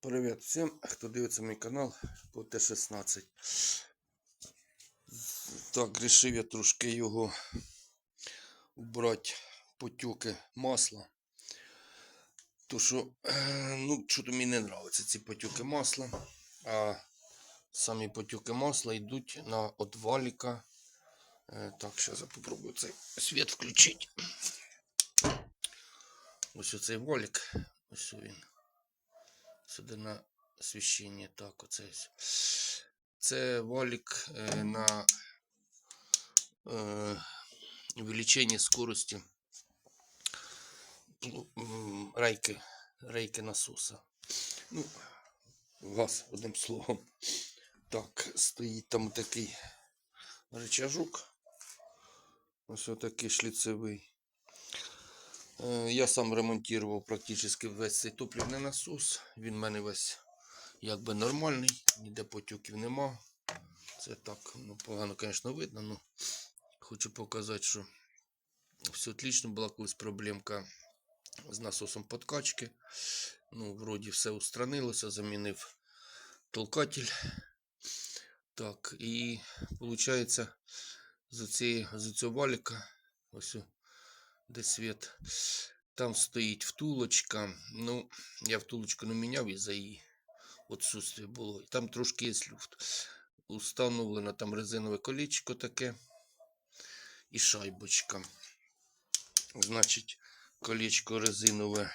Привіт всім, хто дивиться мій канал по Т-16. Так, рішив я трошки його убрати потюки масла. То що, е, ну, що-то мені не подобаються ці потюки масла. А самі потюки масла йдуть на от валіка. Е, Так, зараз я попробую цей світ включити. Ось оцей валік. Ось він. Сюди на освіщення. Так, оце. Це валік е, на е, увеличение скорости ну, рейки, рейки насоса. Ну, газ, одним словом. Так, стоїть там такий рычажок. Ось отакий шліцевий. Е, Я сам ремонтував практично весь цей топливний насос. Він в мене весь якби нормальний, ніде потюків нема. Це так, ну, погано, звісно, видно, але хочу показати, що все отлично. Була колись проблемка з насосом подкачки. Ну, вроді все устранилося, замінив толкатель. Так, і виходить, з цього валіка, ось де світ, там стоїть втулочка. Ну, я втулочку не міняв із-за її відсутствия було. Там трошки є люфт. Установлено там резинове колечко таке і шайбочка. Значить, колечко резинове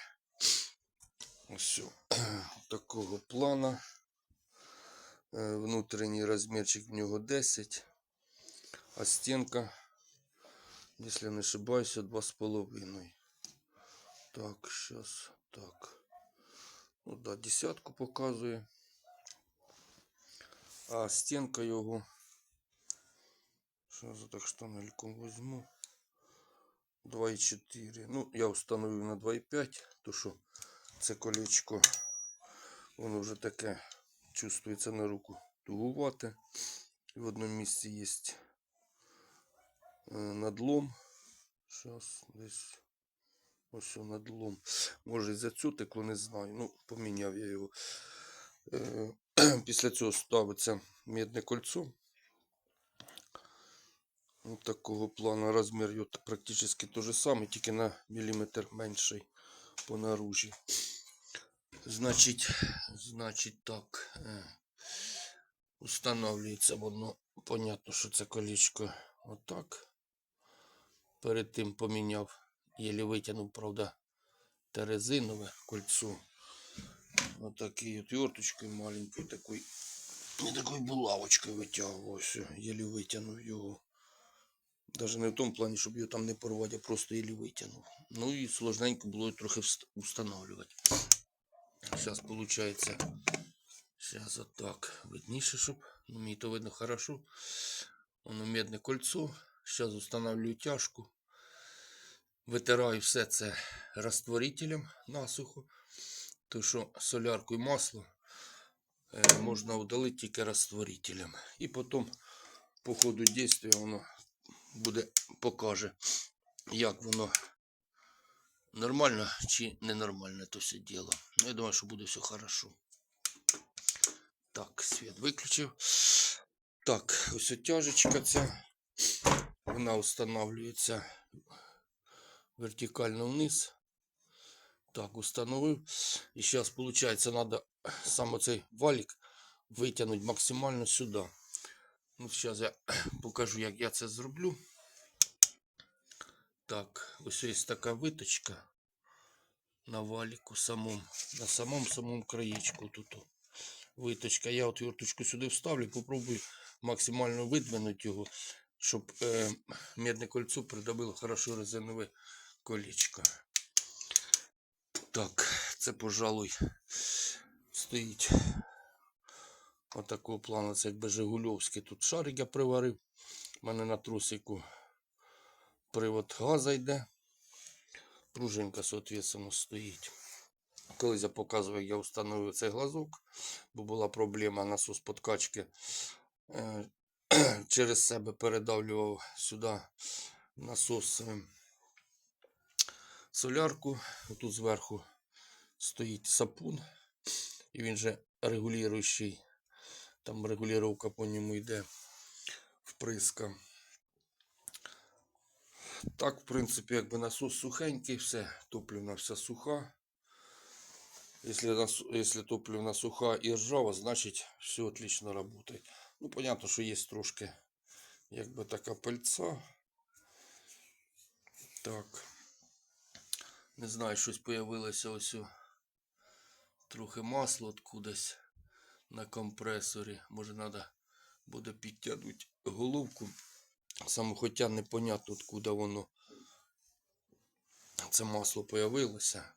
ось такого плана. Е, Внутрішній розмірчик в нього 10, а стінка, якщо не ошибаюся, 2,5. Так, зараз, так. Ну да, десятку показує. А стінка його. Зараз я так штанельком візьму. 2,4. Ну, я встановив на 2,5, то що це колечко, воно вже таке чувствується на руку тугувате. І в одному місці є надлом. Зараз десь ось надлом. Може і за цю текло, не знаю. Ну, поміняв я його. Е, Після цього ставиться медне кольцо. Ось такого плану розмір його практично той же самий, тільки на міліметр менший по наружі. Значить, значить так. е, Устанавливається воно. Понятно, що це колечко отак. Перед тим поміняв, єлі витягнув, правда, те резинове кольцо. Отакий от верточкою маленькою такою. Не такою булавочкою витягував. Ось, єлі витягнув його. Даже не в тому плані, щоб його там не порвати, а просто єлі витягнув. Ну і сложненько було трохи вст- устанавливати. Сейчас получается. Сейчас вот так. Видніше, щоб. Ну, мені то видно хорошо. Воно медне кольцо. Сейчас устанавливаю тяжку. Витираю все це розтворителем насухо. То що солярку і масло е, можна удалити тільки розтворителем. І потім по ходу дійства воно буде покаже, як воно нормально чи ненормально то все діло. Ну, я думаю, що буде все хорошо. Так, світ виключив. Так, ось тяжечка ця. Вона встановлюється вертикально вниз. Так, установив. І зараз, виходить, треба саме цей валік витягнути максимально сюди. Ну, зараз я покажу, як я це зроблю. Так, ось є така виточка на валіку самому, на самому самому краєчку тут. Виточка. Я от верточку сюди вставлю, попробую максимально видвинути його, щоб е, медне кольцо придавило хорошо резинове колечко. Так, це, пожалуй, стоїть отакого плану. Це якби Жигульовський. Тут шарик я приварив. У мене на трусику привод газа йде. Пружинка, соответственно, стоїть. Колись я показував, я встановив цей глазок, бо була проблема насос подкачки. Через себе передавлював сюди насос е, солярку. Тут зверху стоїть сапун. І він же регулюючий. Там регулювання по ньому йде вприска. Так, в принципі, якби насос сухенький, все, топливна вся суха. Нас, если топливна суха и ржава, значит все отлично работает. Ну, понятно, що є трошки, якби така пальця. Так. Не знаю, щось появилося ось трохи масло откудись на компресорі. Може, треба буде підтягнути головку. Саме хоча непонятно, откуда воно це масло появилося.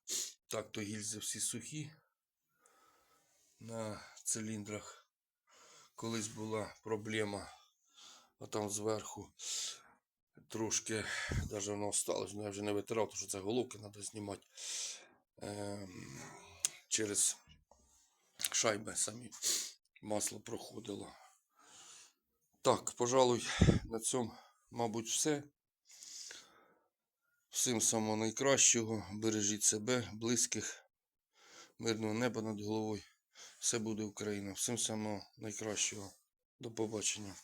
Так, то гільзи всі сухі на циліндрах. Колись була проблема, а там зверху трошки, навіть воно осталось, ну я вже не витирав, тому що це головки треба знімати ем, через шайби самі масло проходило. Так, пожалуй, на цьому, мабуть, все. Всім самого найкращого. Бережіть себе, близьких, мирного неба над головою. Все буде Україна. Всім самого найкращого. До побачення.